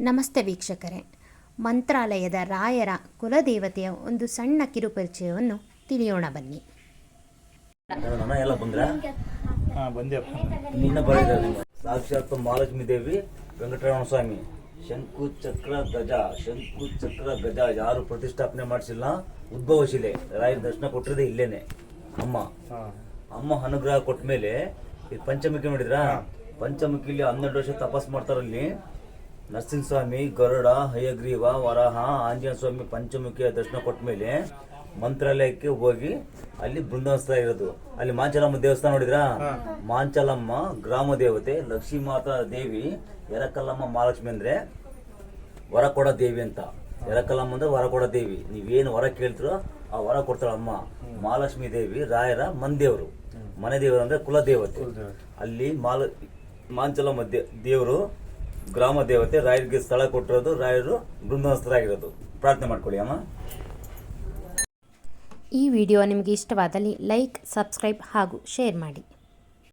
ನಮಸ್ತೆ ವೀಕ್ಷಕರೇ. ಮಂತ್ರಾಲಯದ ರಾಯರ ಕುಲದೇವತೆಯ ಒಂದು ಸಣ್ಣ ಕಿರುಪರಿಚಯವನ್ನು ತಿಳಿಯೋಣ ಬನ್ನಿ. ಸಾಕ್ಷಾತ್ ಮಹಾಲಕ್ಷ್ಮೀ ದೇವಿ ವೆಂಕಟರಮಣ ಸ್ವಾಮಿ. ಶಂಕು ಚಕ್ರ ಗಜ ಶಂಕು ಚಕ್ರ ಗಜ ಯಾರು ಪ್ರತಿಷ್ಠಾಪನೆ ಮಾಡಿಸಿಲ್ಲ? ಉದ್ಭವ ಶಿಲೆ. ರಾಯರ ದರ್ಶನ ಕೊಟ್ಟಿರೋದೇ ಇಲ್ಲೇನೆ. ಅಮ್ಮ. ಅಮ್ಮ ಅನುಗ್ರಹ ಕೊಟ್ಟ ಮೇಲೆ ಪಂಚಮುಖಿ ನೋಡಿದ್ರಾ? ಪಂಚಮುಖಿಲಿ ಹನ್ನೆರಡು ವರ್ಷ ತಪಾಸ್ ಮಾಡ್ತಾರಲ್ಲಿ. ನರಸಿಂಹಸ್ವಾಮಿ ಗರುಡ ಹಯಗ್ರೀವ ವರಹ ಆಂಜನೇಯ ಸ್ವಾಮಿ ಪಂಚಮುಖಿಯ ದರ್ಶನ ಕೊಟ್ಟ ಮೇಲೆ ಮಂತ್ರಾಲಯಕ್ಕೆ ಹೋಗಿ ಅಲ್ಲಿ ಬೃಂದಾವನ ಇರೋದು. ಅಲ್ಲಿ ಮಾಂಚಲಮ್ಮ ದೇವಸ್ಥಾನ ನೋಡಿದ್ರಾ? ಮಾಂಚಲಮ್ಮ ಗ್ರಾಮ ದೇವತೆ ಲಕ್ಷ್ಮೀ ಮಾತಾ ದೇವಿ ಎರಕಲ್ಲಮ್ಮ ಮಹಾಲಕ್ಷ್ಮಿ ಅಂದ್ರೆ ವರ ಕೊಡ ದೇವಿ ಅಂತ. ಎರಕಲ್ಲಮ್ಮ ಅಂದ್ರೆ ವರ ಕೊಡ ದೇವಿ. ನೀವೇನು ವರ ಕೇಳ್ತಿರೋ ಆ ವರ ಕೊಡ್ತಾಳ ಅಮ್ಮ ಮಹಾಲಕ್ಷ್ಮಿ ದೇವಿ ರಾಯರ ಮಂದೇವರು ಮನೆ ದೇವರು ಅಂದ್ರೆ ಕುಲ ದೇವತೆ ಅಲ್ಲಿ ಮಾಲ ಮಾಂಚಲಮ್ಮ ದೇವರು ಗ್ರಾಮ ದೇವತೆ ರಾಯರಿಗೆ ಸ್ಥಳ ಕೊಟ್ಟಿರೋದು, ರಾಯರು ಬೃಂದಸ್ಥರಾಗಿರೋದು ಪ್ರಾರ್ಥನೆ ಮಾಡ್ಕೊಳ್ಳಿ ಅಮ್ಮ. ಈ ವಿಡಿಯೋ ನಿಮಗೆ ಇಷ್ಟವಾದಲ್ಲಿ ಲೈಕ್, ಸಬ್ಸ್ಕ್ರೈಬ್ ಹಾಗೂ ಶೇರ್ ಮಾಡಿ.